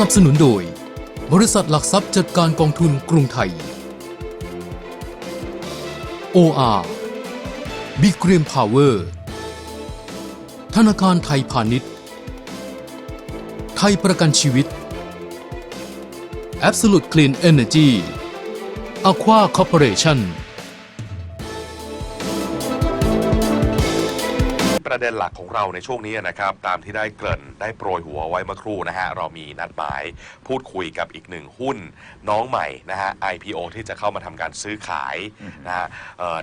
นับสนุนโดย บริษัทหลักทรัพย์จัดการกองทุนกรุงไทย OR Big Green Power ธนาคารไทยพาณิชย์ ไทยประกันชีวิต Absolute Clean Energy Aqua Corporation ประเด็นหลักของเราในช่วงนี้นะครับ ตามที่ได้เกริ่นได้โปรยหัวไว้เมื่อครู่นะฮะ เรามีนัดหมายพูดคุยกับอีกหนึ่งหุ้นน้องใหม่นะฮะ IPO ที่จะเข้ามาทำการซื้อขายนะฮะ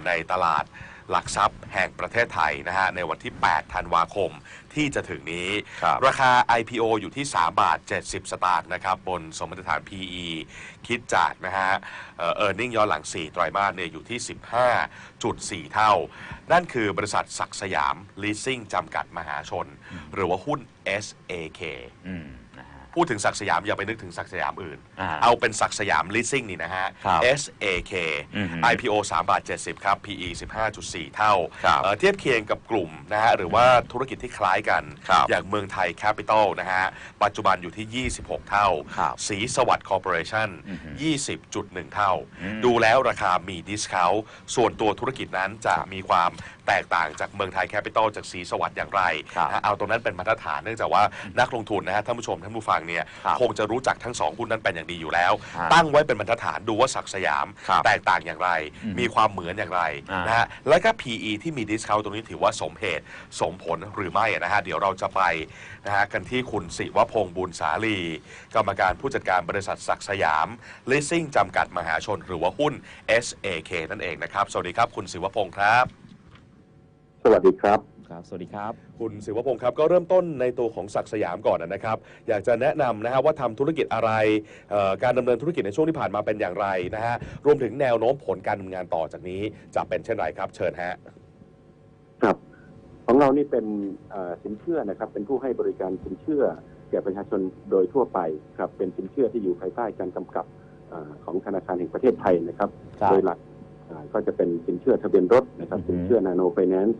ในตลาดหลักทรัพย์แห่งประเทศไทยนะฮะในวันที่ 8 ธันวาคม ที่จะถึงนี้ ครับราคา IPO อยู่ที่ 3 บาท 70 สตางค์นะครับ บนสมมติฐาน PE คิดจากนะฮะเอ่อ earning ย้อนหลัง 4 ไตรมาสเนี่ยอยู่ที่ 15.4 เท่า นั่นคือบริษัทศักดิ์สยาม leasing จำกัดมหาชน หรือว่าหุ้น SAK อืมนะฮะ พูดถึงศักดิ์สยามอย่าไปนึกถึงศักดิ์สยามอื่น อ่าเอาเป็นศักดิ์สยาม leasing นี่นะฮะ ครับ SAK อือฮึ IPO 3บาท70 ครับ PE 15.4 เท่าครับเอ่อเทียบเคียงกับกลุ่มนะฮะหรือว่าธุรกิจที่คล้ายกัน ครับอย่างเมืองไทยแคปิตอลนะฮะ ปัจจุบันอยู่ที่ 26 เท่า ครับสีสวัสดิ์คอร์ปอเรชั่นอือฮึ20.1 เท่า อืมดูแล้วราคามีดิสคาวส่วนตัวธุรกิจนั้นจะมีความ แตกต่างจากเมืองไทยแคปิตอลจากสีสวัสดิ์อย่างไรครับนะฮะเอาตรงนั้นเป็นมาตรฐานเนื่องจากว่านักลงทุนนะฮะท่านผู้ชมท่านผู้ฟังเนี่ยครับคงจะรู้จักทั้งสองหุ้นนั้นเป็นอย่างดีอยู่แล้ว ฮะตั้งไว้เป็นบรรทัดฐานดูว่าศักดิ์สยาม ครับแตกต่างอย่างไร อืมมีความเหมือนอย่างไรอ่าน นะฮะแล้วก็ PE ที่มีดิสคาวตรงนี้ถือว่าสมเหตุสมผลหรือไม่นะฮะเดี๋ยวเราจะไปนะฮะกันที่คุณศิวพงษ์บุญสาลี กรรมการผู้จัดการบริษัทศักดิ์สยาม leasing จำกัดมหาชนหรือว่าหุ้น SAK นั่นเองนะครับ สวัสดีครับคุณศิวพงษ์ครับ สวัสดีครับ ครับ สวัสดีครับ คุณศิวพงศ์ครับก็เริ่มต้นในตัวของศักดิ์สยามก่อนนะครับ อยากจะแนะนำนะฮะว่าทำธุรกิจอะไรเอ่อการดำเนินธุรกิจในช่วงที่ผ่านมาเป็นอย่างไรนะฮะรวมถึงแนวโน้มผลการดำเนินงานต่อจากนี้ จะเป็นเช่นไรครับ เชิญฮะ ครับ ของเรานี่เป็นเอ่อสินเชื่อนะครับ เป็นผู้ให้บริการสินเชื่อ แก่ประชาชนโดยทั่วไปครับ เป็นสินเชื่อที่อยู่ภายใต้การกำกับเอ่อของธนาคารแห่งประเทศไทยนะครับครับโดยหลักอ่าก็จะเป็นสินเชื่อทะเบียนรถนะครับ อือฮึ สินเชื่อนาโนไฟแนนซ์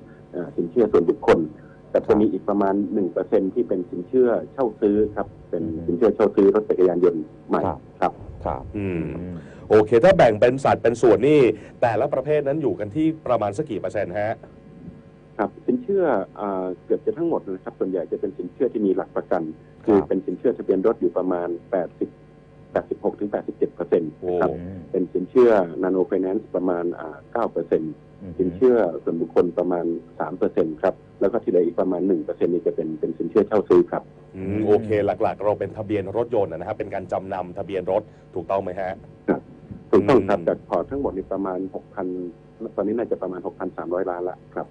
สินเชื่อส่วนบุคคล แต่จะมีอีกประมาณ 1%ที่เป็นสินเชื่อเช่าซื้อครับ เป็นอือฮึสินเชื่อเช่าซื้อรถจักรยานยนต์ใหม่ครับ ครับครับอืมอืม โอเค ถ้าแบ่งเป็นสัดเป็นส่วนนี่ แต่ละประเภทนั้นอยู่กันที่ประมาณสักกี่เปอร์เซ็นต์ฮะ ครับ สินเชื่ออาเกือบจะทั้งหมดนะครับ ส่วนใหญ่จะเป็นสินเชื่อที่มีหลักประกัน คือเป็นสินเชื่อทะเบียนรถอยู่ประมาณ 80 86ถึง87เปอร์เซ็นต์นะครับโอ้เป็นสินเชื่อนาโนไฟแนนซ์ประมาณ9เปอร์เซ็นต์ สินเชื่อส่วนบุคคลประมาณ3เปอร์เซ็นต์ครับ แล้วก็ที่เหลืออีกประมาณ1เปอร์เซ็นต์นี่จะเป็นเป็นสินเชื่อเช่าซื้อครับอืมโอเคหลักๆ เราเป็นทะเบียนรถยนต์นะครับเป็นการจำนำทะเบียนรถถูกต้องไหมฮะ ถูกต้องครับอืม จากพอร์ตทั้งหมดนี่ประมาณ6,000ตอนนี้น่าจะประมาณ6,300ล้านละครับ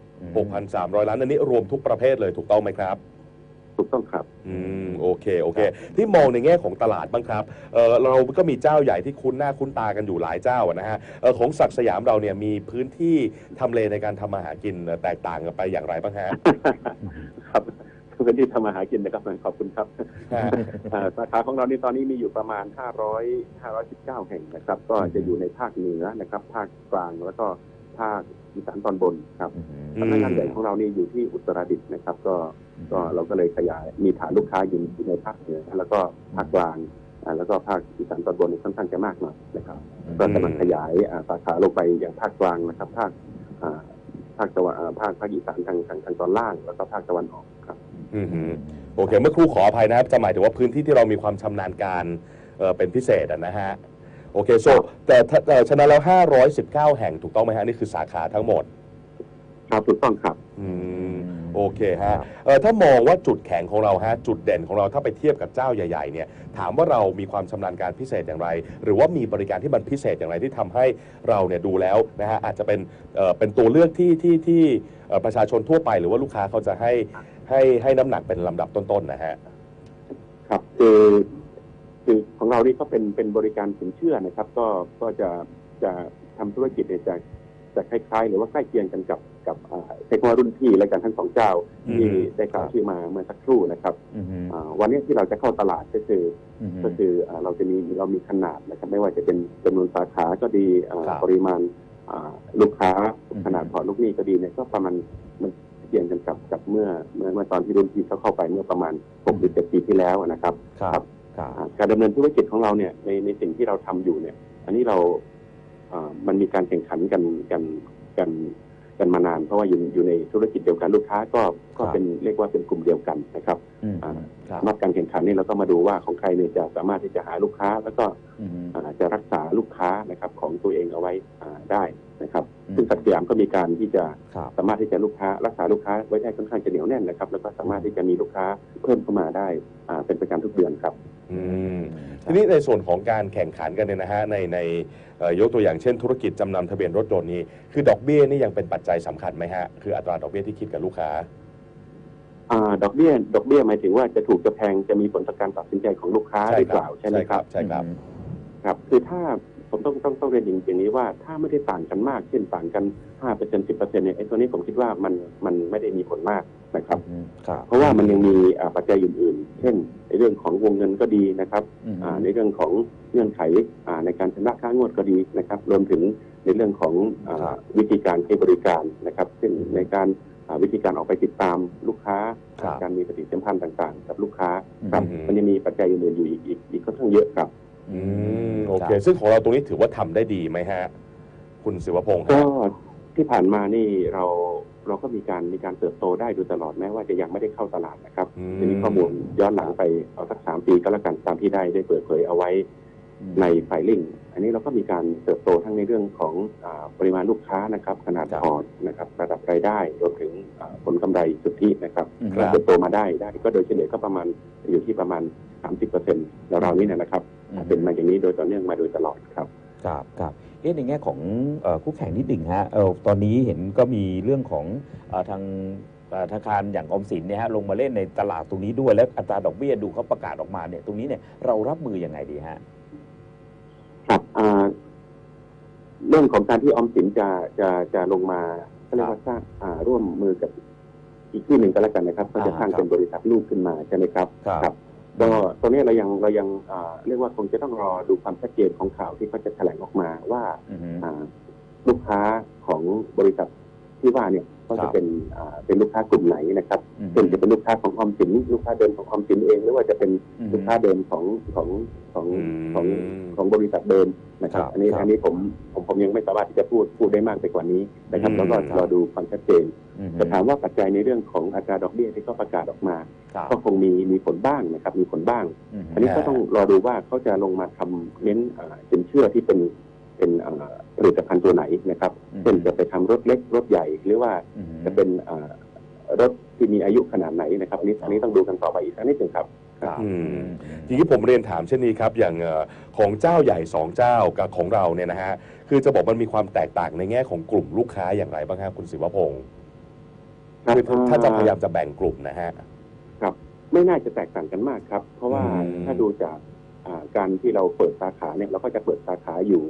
6,300 ล้านอันนี้รวมทุกประเภทเลยถูกต้องไหมครับ ถูกต้องครับ อืมโอเคโอเค ที่มองในแง่ของตลาดบ้างครับเออเราก็มีเจ้าใหญ่ที่คุ้นหน้าคุ้นตากันอยู่หลายเจ้าอะนะฮะเออของศักดิ์สยามเราเนี่ยมีพื้นที่ทำเลในการทำมาหากินแตกต่างกันไปอย่างไรบ้างฮะ ครับเป็นที่ทำมาหากินนะครับขอบคุณครับฮะอ่าสาขาของเรานี่ตอนนี้มีอยู่ประมาณ 500 519 แห่งนะครับ ก็จะอยู่ในภาคเหนือนะครับ ภาคกลางแล้วก็ภาคอีสานตอนบนครับอืมอืมสำนักงานใหญ่ของเรานี่อยู่ที่อุตรดิตถ์นะครับ ก็ ก็เราก็เลยขยายมีฐานลูกค้าอยู่อยู่ในภาคเหนือแล้วก็ภาคกลางอ่าแล้วก็ภาคอีสานตอนบนนี่ค่อนข้างจะมากหน่อยนะครับ ก็กำลังขยายอ่าสาขาลงไปอย่างภาคกลางนะครับ ภาคอ่าภาคตะวันอ่าภาคภาคอีสานทางทางทางตอนล่างแล้วก็ภาคตะวันออกครับอืมฮึโอเค เมื่อครู่ขออภัยนะครับจะหมายถึงว่าพื้นที่ที่เรามีความชำนาญการเอ่อเป็นพิเศษอะนะฮะโอเคโซแต่ถ้าเอ่อฉะนั้นแล้ว519 แห่งถูกต้องไหมฮะนี่คือสาขาทั้งหมด ครับถูกต้องครับ อืม โอเคฮะเออถ้ามองว่าจุดแข็งของเราฮะจุดเด่นของเราถ้าไปเทียบกับเจ้าใหญ่ๆเนี่ยถามว่าเรามีความชำนาญการพิเศษอย่างไร หรือว่ามีบริการที่มันพิเศษอย่างไรที่ทำให้เราเนี่ยดูแล้วนะฮะอาจจะเป็นเอ่อเป็นตัวเลือกที่ที่ที่เอ่อประชาชนทั่วไป หรือว่าลูกค้าเขาจะให้ให้ให้น้ำหนักเป็นลำดับต้นๆนะฮะ ครับคือคือของเรานี่ก็เป็นเป็นบริการสินเชื่อนะครับ ก็ก็จะจะทำธุรกิจเนี่ยจะจะคล้ายๆ หรือว่าใกล้เคียงกันกับ กับอ่าเทคโนโลยีรุ่นพี่และกันทั้งสองเจ้าอืมที่ได้กล่าวชื่อมาเมื่อสักครู่นะครับอืมอ่าวันนี้ที่เราจะเข้าตลาดก็คืออืมก็คืออ่าเราจะมีเรามีขนาดนะครับ ไม่ว่าจะเป็นจำนวนสาขาก็ดีอ่าครับปริมาณอ่าลูกค้าอืมขนาดพอร์ตลูกหนี้ก็ดีเนี่ยก็ประมาณมันเคียงกันกับกับเมื่อเมื่อเมื่อตอนที่รุ่นพี่เขาเข้าไปเมื่อประมาณ6หรือ7ปีที่แล้วนะครับครับครับอ่าการดำเนินธุรกิจของเราเนี่ยในในสิ่งที่เราทำอยู่เนี่ย อันนี้เราอ่ามันมีการแข่งขันกันกันกัน กันมานาน เพราะว่าอยู่อยู่ในธุรกิจเดียวกันลูกค้าก็ก็ครับเป็นเรียกว่าเป็นกลุ่มเดียวกันนะครับอืมอ่าครับสำหรับการแข่งขันนี่เราก็มาดูว่าของใครเนี่ยจะสามารถที่จะหาลูกค้า แล้วก็อืมอ่าจะรักษาลูกค้านะครับของตัวเองเอาไว้อ่าได้นะครับอืมซึ่งสัตว์สยามก็มีการที่จะครับสามารถที่จะลูกค้ารักษาลูกค้าไว้ได้ค่อนข้างจะเหนียวแน่นนะครับ แล้วก็สามารถที่จะมีลูกค้าเพิ่มเข้ามาได้อ่าเป็นประจำทุกเดือนครับอืม ทีนี้ในส่วนของการแข่งขันกันเนี่ยนะฮะในในเอ่อยกตัวอย่างเช่นธุรกิจจำนำทะเบียนรถยนต์นี้ คือดอกเบี้ยนี่ยังเป็นปัจจัยสำคัญไหมฮะ คืออัตราดอกเบี้ยที่คิดกับลูกค้า อ่าดอกเบี้ยดอกเบี้ยหมายถึงว่าจะถูกจะแพงจะมีผลต่อการตัดสินใจของลูกค้าหรือเปล่าใช่ไหมครับ ใช่ครับ ครับ คือถ้า ผมต้องต้องต้องเรียนอย่างนี้ว่าถ้าไม่ได้ต่างกันมาก เช่นต่างกัน5% 10%เนี่ยไอ้ตัวนี้ผมคิดว่ามันมันไม่ได้มีผลมากนะครับอืมครับเพราะว่ามันยังมีอ่าปัจจัยอื่น ๆ เช่น ในเรื่องของวงเงินก็ดีนะครับอืมอ่าในเรื่องของเงื่อนไขอ่าในการชำระค่างวดก็ดีนะครับ รวมถึงในเรื่องของอาครับวิธีการให้บริการนะครับ เช่นในการอ่าวิธีการออกไปติดตามลูกค้าครับการมีปฏิสัมพันธ์ต่างๆ กับลูกค้าครับอืมมันยังมีปัจจัยอื่นๆอยู่อีกอีกอีกค่อนข้างเยอะครับ อืมโอเค ซึ่งของเราตรงนี้ถือว่าทำได้ดีไหมฮะ คุณศิวพงศ์ก็ฮะที่ผ่านมานี่เราเราก็มีการมีการเติบโตได้โดยตลอดแม้ว่าจะยังไม่ได้เข้าตลาดนะครับอืมทีนี้ข้อมูลย้อนหลังไปเอาสักสามปีก็แล้วกันตามที่ได้ได้เปิดเผยเอาไว้ในไฟลิ่ง อันนี้เราก็มีการเติบโตทั้งในเรื่องของอาปริมาณลูกค้านะครับ ขนาดครับพอร์ตนะครับระดับรายได้รวมถึงอ่าผลกำไรสุทธินะครับอืมเราเติบโตมาได้ได้ก็โดยเฉลี่ยก็ประมาณอยู่ที่ประมาณ 30เปอร์เซ็นต์ราวๆนี้เนยนะครับอืม เป็นมาอย่างนี้โดยต่อเนื่องมาโดยตลอดครับครับครับเอ๊ะในแง่ของเอ่อคู่แข่งนิดหนึ่งฮะเออตอนนี้เห็นก็มีเรื่องของเอ่อทางเอ่อธนาคารอย่างออมสินเนี่ยฮะลงมาเล่นในตลาดตรงนี้ด้วยแล้วอัตราดอกเบี้ยดูเขาประกาศออกมาเนี่ยตรงนี้เนี่ยเรารับมือยังไงดีฮะครับอ่าเรื่องของการที่ออมสินจะจะจะลงมาเขาเรียกว่าสร้างอ่าร่วมมือกับอีกที่หนึ่งก็แล้วกันนะครับเขาจะอ่าสร้างครับเป็นบริษัทลูกขึ้นมาใช่ไหมครับครับ ก็ตอนนี้เรายังเรายังอ่าเรียกว่าคงจะต้องรอดูความชัดเจนของข่าวที่เขาจะแถลงออกมาว่าอือฮึอ่าลูกค้าของบริษัทที่ว่าเนี่ย เขาครัจะบเป็นอ่าเป็นลูกค้ากลุ่มไหนนะครับอือฮึเป็นจะเป็นลูกค้าของออมสินลูกค้าเดิมของออมสินเองหรือว่าจะเป็นอือฮึลูกค้าเดิมของของของอืมของของบริษัทเดิมนะครับครับอันนี้ครับอันนี้ผมผมผมยังไม่สามารถที่จะพูดพูดได้มากไปกว่านี้นะครับอืมแล้วก็ครับรอดูความชัดเจนอือฮึแต่ถามว่าปัจจัยในเรื่องของอัตราดอกเบี้ยที่เขาประกาศออกมาครับก็คงมีมีผลบ้างนะครับ มีผลบ้างอือฮึอันนี้ก็ต้องรอดูว่าเขาจะลงมาทำเน้นอ่าสินเชื่อที่เป็น เป็นอ่าผลิตภัณฑ์ตัวไหนนะครับอืมเช่นจะไปทำรถเล็กรถใหญ่หรือว่าอือฮึจะเป็นอ่ารถที่มีอายุขนาดไหนนะครับอันนี้อันนี้ต้องดูกันต่อไปอีกสักนิดหนึ่งครับครับอืมทีนี้ผมเรียนถามเช่นนี้ครับ อย่างเอ่อของเจ้าใหญ่สองเจ้ากับของเราเนี่ยนะฮะคือจะบอกมันมีความแตกต่างในแง่ของกลุ่มลูกค้าอย่างไรบ้างครับคุณศิวพงศ์คือถ้าถ้าจะพยายามจะแบ่งกลุ่มนะฮะครับไม่น่าจะแตกต่างกันมากครับ เพราะว่าอืมถ้าดูจากอ่าการที่เราเปิดสาขาเนี่ยเราก็จะเปิดสาขาอยู่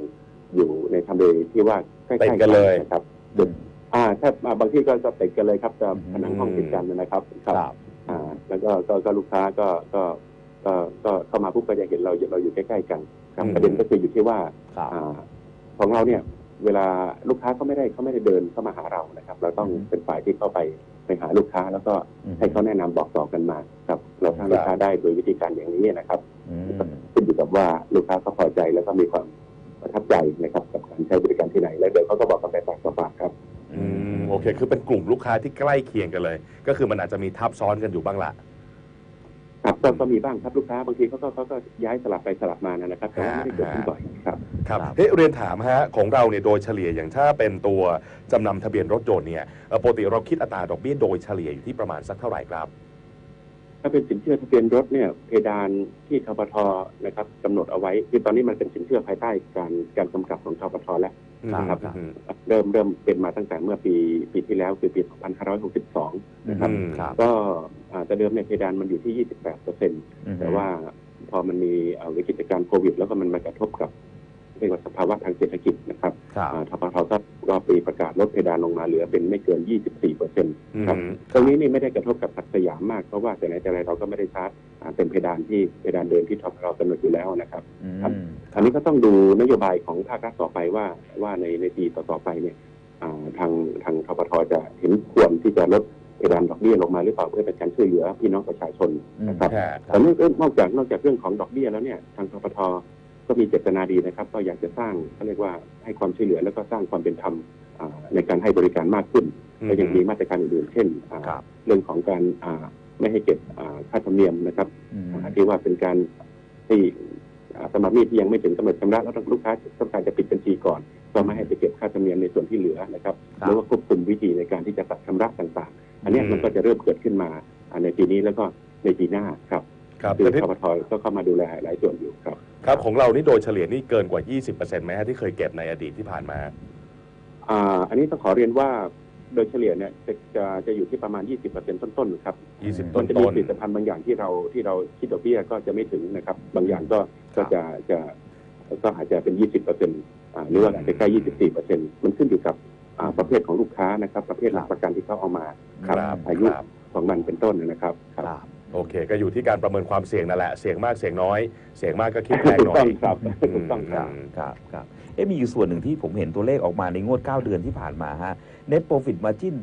อยู่ในทำเลที่ว่าใกล้ๆติดกันเลย นะครับอืมอ่าถ้าอ่าบางที่ก็จะติดกันเลยครับจะอืมผนังห้องติดกันนะครับ ครับ อ่า แล้วก็ก็ก็ลูกค้าก็ก็ก็ก็เข้ามาปุ๊บก็จะเห็นเราเราอยู่ใกล้ๆกันครับอืม ประเด็นก็คืออยู่ที่ว่า ครับ อ่าของเราเนี่ยเวลาลูกค้าเขาไม่ได้เขาไม่ได้เดินเข้ามาหาเรานะครับ เราต้องอืมเป็นฝ่ายที่เข้าไปไปหาลูกค้าแล้วก็อืม ให้เขาแนะนำบอกต่อกันมาครับ เราสร้างครับลูกค้าได้โดยวิธีการอย่างนี้นะครับอืม ขึ้นอยู่กับว่าลูกค้าเขาพอใจแล้วก็มีความ ประทับใจนะครับกับการใช้บริการที่ไหน แล้วเดี๋ยวเขาก็บอกกันไปปากต่อปากครับอืมโอเค คือเป็นกลุ่มลูกค้าที่ใกล้เคียงกันเลย ก็คือมันอาจจะมีทับซ้อนกันอยู่บ้างละ ครับก็ก็มีบ้างครับลูกค้าบางทีเขาก็เขาก็ย้ายสลับไปสลับมานะครับแต่ว่าไม่ได้เกิดขึ้นบ่อยครับ ครับครับ เฮ้ยเรียนถามฮะของเราเนี่ยโดยเฉลี่ยอย่างถ้าเป็นตัวจำนำทะเบียนรถยนต์เนี่ยเอ่อปกติเราคิดอัตราดอกเบี้ยโดยเฉลี่ยอยู่ที่ประมาณสักเท่าไหร่ครับ ถ้าเป็นสินเชื่อทะเบียนรถเนี่ยเพดานที่ทบทนะครับกำหนดเอาไว้คือตอนนี้มันเป็นสินเชื่อภายใต้การการกำกับของทบทแล้วครับอืมเริ่มเริ่มเป็นมาตั้งแต่เมื่อปีปีที่แล้วคือปี 2562 นะครับอืมครับก็อ่าแต่เดิมเนี่ยเพดานมันอยู่ที่ 28เปอร์เซ็นต์อือฮึแต่ว่าพอมันมีอ่าวิกฤตการณ์โควิด แล้วก็มันมากระทบกับเรียกว่าสภาวะทางเศรษฐกิจนะครับครับอ่าทบทก็ ก็ปีประกาศลดเพดานลงมาเหลือเป็นไม่เกิน 24เปอร์เซ็นต์ครับอืมตรงนี้นี่ไม่ได้กระทบกับศักดิ์สยามมาก เพราะว่าแต่ไหนแต่ไรเราก็ไม่ได้ชาร์จอ่าเป็นเพดานที่เพดานเดิมที่ทบทกำหนดอยู่แล้วนะครับอืมครับอันนี้ก็ต้องดูนโยบายของภาครัฐต่อไปว่าว่าในในปีต่อๆไปเนี่ยอ่าทางทางทบทจะเห็นควรที่จะลดเพดานดอกเบี้ยลงมาหรือเปล่าเพื่อเป็นการช่วยเหลือพี่น้องประชาชนนะครับค่ะแต่นอกนอกจากนอกจากเรื่องของดอกเบี้ยแล้วเนี่ยทางกปท ก็มีเจตนาดีนะครับ ก็อยากจะสร้างเขาเรียกว่าให้ความช่วยเหลือแล้วก็สร้างความเป็นธรรมอ่าในการให้บริการมากขึ้นก็ยังมีมาตรการอื่นๆเช่นอ่าครับเรื่องของการอ่าไม่ให้เก็บอ่าค่าธรรมเนียมนะครับอืมอ่าที่ว่าเป็นการที่อ่าสำหรับหนี้ที่ยังไม่ถึงกำหนดชำระแล้วลูกค้าต้องการจะปิดบัญชีก่อน ก็ไม่ให้ไปเก็บค่าธรรมเนียมในส่วนที่เหลือนะครับครับแล้วก็ควบคุมวิธีในการที่จะตัดชำระต่างๆ อันเนี้ยอืมมันก็จะเริ่มเกิดขึ้นมาอ่าในปีนี้แล้วก็ในปีหน้าครับครับคือแต่ที่กปทก็เข้ามาดูแลหลายส่วนอยู่ครับ ครับของเรานี่โดยเฉลี่ยนี่เกินกว่า 20%ไหมฮะที่เคยเก็บในอดีตที่ผ่านมา อ่า อันนี้ต้องขอเรียนว่าโดยเฉลี่ยเนี่ยจะจะจะอยู่ที่ประมาณ 20%ต้นๆครับ20มัต้นนจะมีต้นผลิตภัณฑ์บางอย่างที่เราที่เราคิดดอกเบี้ยก็จะไม่ถึงนะครับ บางอย่างก็ก็จะจะก็อาจจะเป็น 20%อ่าหรือว่าอาจจะใกล้24%มันขึ้นอยู่กับอ่าประเภทของลูกค้านะครับ ประเภทหลักประกันที่เขาเอามาครับ อายุครับของมันเป็นต้นนะครับคครับรับ โอเค ก็อยู่ที่การประเมินความเสี่ยงนั่นแหละ เสี่ยงมากเสี่ยงน้อย เสี่ยงมากก็คิดแพงถูหกน่อต้องยครับอืมถูกต้องครับครับครับเอ๊ะมีอยู่ส่วนหนึ่งที่ผมเห็นตัวเลขออกมาในงวด 9 เดือนที่ผ่านมาฮะ net profit margin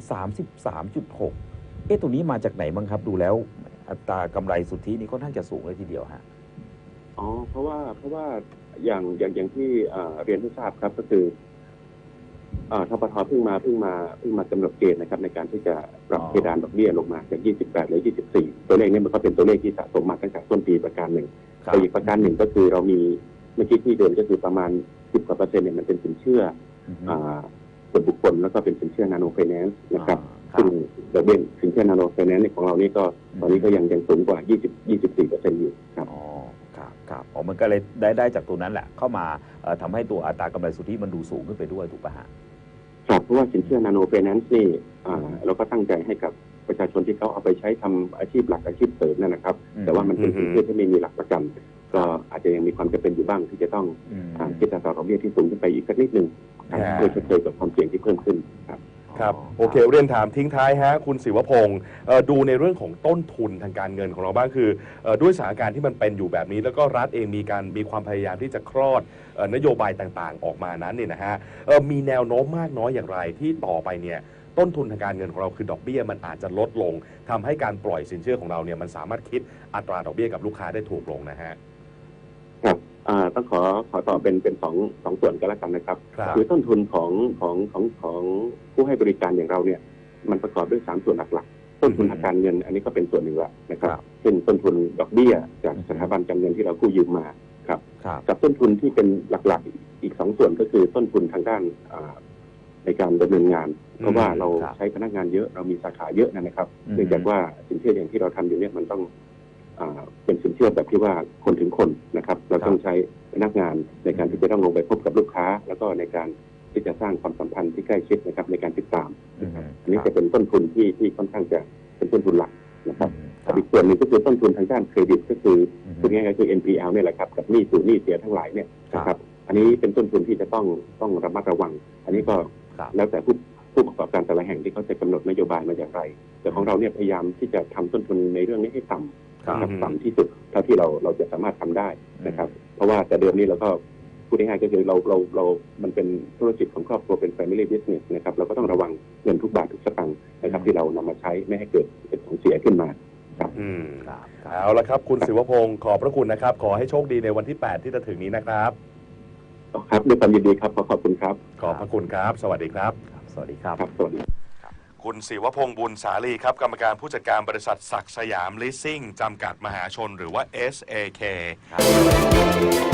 33.6 เอ๊ะตรงนี้มาจากไหนบ้างครับ ดูแล้วอัตรากำไรสุทธินี่ค่อนข้างจะสูงเลยทีเดียวฮะอ๋อเพราะว่าเพราะว่าอย่างอย่างอย่างที่อ่าเรียนให้ทราบครับก็คืออ่า ทปทเพิ่งมาเพิ่งมาเพิ่งมากำหนดเกณฑ์นะครับในการที่จะปรับอ๋อเพดานดอกเบี้ยลงมาจาก 28เหรือ24 ตัวเลขนี้มันก็เป็นตัวเลขที่สะสมมาตั้งแต่ต้นปีประการหนึ่งครับแต่อีกประการหนึ่งก็คือเรามีเมื่อกี้ที่เดินก็คือประมาณ 10กว่าเปอร์เซ็นต์เนี่ยมันเป็นสินเชื่ออือฮึอ่าส่วนบุคคลแล้วก็เป็นสินเชื่อนาโนไฟแนนซ์นะครับอ่าซึ่งดอกเบี้ยสินเชื่อนาโนไฟแนนซ์ของเรานี่ก็ตอนนี้ก็ยังยังสูงกว่า 20 24เปอร์เซ็นต์อยู่ครับอ๋อครับครับอ๋อมันก็เลยได้ได้จากตัวนั้นแหละเข้ามาเอ่อทำให้ตัวอัตรากำไรสุทธิมันดูสูงขึ้นไปด้วยถูกป่ะฮะ ครับเพราะว่าสินเชื่อนาโนไฟแนนซ์นี่อ่าเราก็ตั้งใจให้กับประชาชนที่เขาเอาไปใช้ทำอาชีพหลักอาชีพเสริมนั่นนะครับอืมแต่ว่ามันเป็นอืมสินเชื่อที่ไม่มีหลักประกันก็อาจจะยังมีความจำเป็นอยู่บ้างที่จะต้องอืมอ่าคิดอัตราดอกเบี้ยที่สูงขึ้นไปอีกสักนิดหนึ่งครับครับเพื่อชดเชยกับความเสี่ยงที่เพิ่มขึ้นครับ ครับโอเค เรียนถามทิ้งท้ายฮะคุณศิวพงศ์เอ่อดูในเรื่องของต้นทุนทางการเงินของเราบ้างคือเอ่อด้วยสถานการณ์ที่มันเป็นอยู่แบบนี้ แล้วก็รัฐเองมีการมีความพยายามที่จะคลอดเอ่อนโยบายต่างๆ ออกมานั้นเนี่ยนะฮะเอ่อมีแนวโน้มมากน้อยอย่างไรที่ต่อไปเนี่ยต้นทุนทางการเงินของเราคือดอกเบี้ยมันอาจจะลดลงทำให้การปล่อยสินเชื่อของเราเนี่ยมันสามารถคิดอัตราดอกเบี้ยกับลูกค้าได้ถูกลงนะฮะ ต้องขอขอตอบเป็นเป็นสองสองส่วนกันแล้วกันนะครับครับคือต้นทุนของของของของผู้ให้บริการอย่างเราเนี่ย มันประกอบด้วยสามส่วนหลักๆต้นทุนทางการเงิน อันนี้ก็เป็นส่วนหนึ่งละนะครับครับเช่นต้นทุนดอกเบี้ย จากสถาบันการเงินที่เรากู้ยืมมาครับครับกับต้นทุนที่เป็นหลักๆอีกสองส่วนก็คือต้นทุนทางด้านอ่าในการดำเนินงาน เพราะว่าเราครับใช้พนักงานเยอะเรามีสาขาเยอะนะครับอืมเนื่องจากว่าสินเชื่ออย่างที่เราทำอยู่เนี่ยมันต้องอ่า เป็นสินเชื่อแบบที่ว่าคนถึงคนนะครับ เราต้องใช้พนักงานในการที่จะต้องลงไปพบกับลูกค้า แล้วก็ในการที่จะสร้างความสัมพันธ์ที่ใกล้ชิดนะครับในการติดตามอืมอันนี้จะเป็นต้นทุนที่ที่ค่อนข้างจะเป็นต้นทุนหลักนะครับครับอีกส่วนหนึ่งก็คือต้นทุนทางด้านเครดิตก็คืออืมพูดง่ายๆคือ NPL เนี่ยแหละครับกับหนี้สู่หนี้เสียทั้งหลายเนี่ยนะครับ อันนี้เป็นต้นทุนที่จะต้องต้องระมัดระวัง อันนี้ก็ครับแล้วแต่ผู้ผู้ประกอบการแต่ละแห่งที่เขาจะกำหนดนโยบายมาอย่างไร แต่ของเราเนี่ยพยายามที่จะทำต้นทุนในเรื่องนี้ให้ต่ำครับ นะครับต่ำที่สุดเท่าที่เราเราจะสามารถทำได้นะครับ เพราะว่าแต่เดิมนี้เราก็พูดง่ายๆก็คือเราเราเรา มันเป็นธุรกิจของครอบครัวเป็น family business นะครับเราก็ต้องระวังเงินทุกบาททุกสตางค์นะครับที่เรานำมาใช้ไม่ให้เกิดเป็นของเสียขึ้นมาอืมครับครับเอาละครับ คุณศิวพงศ์ขอบพระคุณนะครับ ขอให้โชคดีในวันที่ 8 ที่จะถึงนี้นะครับครับด้วยความยินดีครับขอขอบคุณครับ ขอบพระคุณครับ สวัสดีครับครับสวัสดีครับครับสวัสดี คุณศิวพงศ์บุญสาลีครับ กรรมการผู้จัดการบริษัทศักดิ์สยามลิสซิ่งจำกัดมหาชนหรือว่า SAK ครับ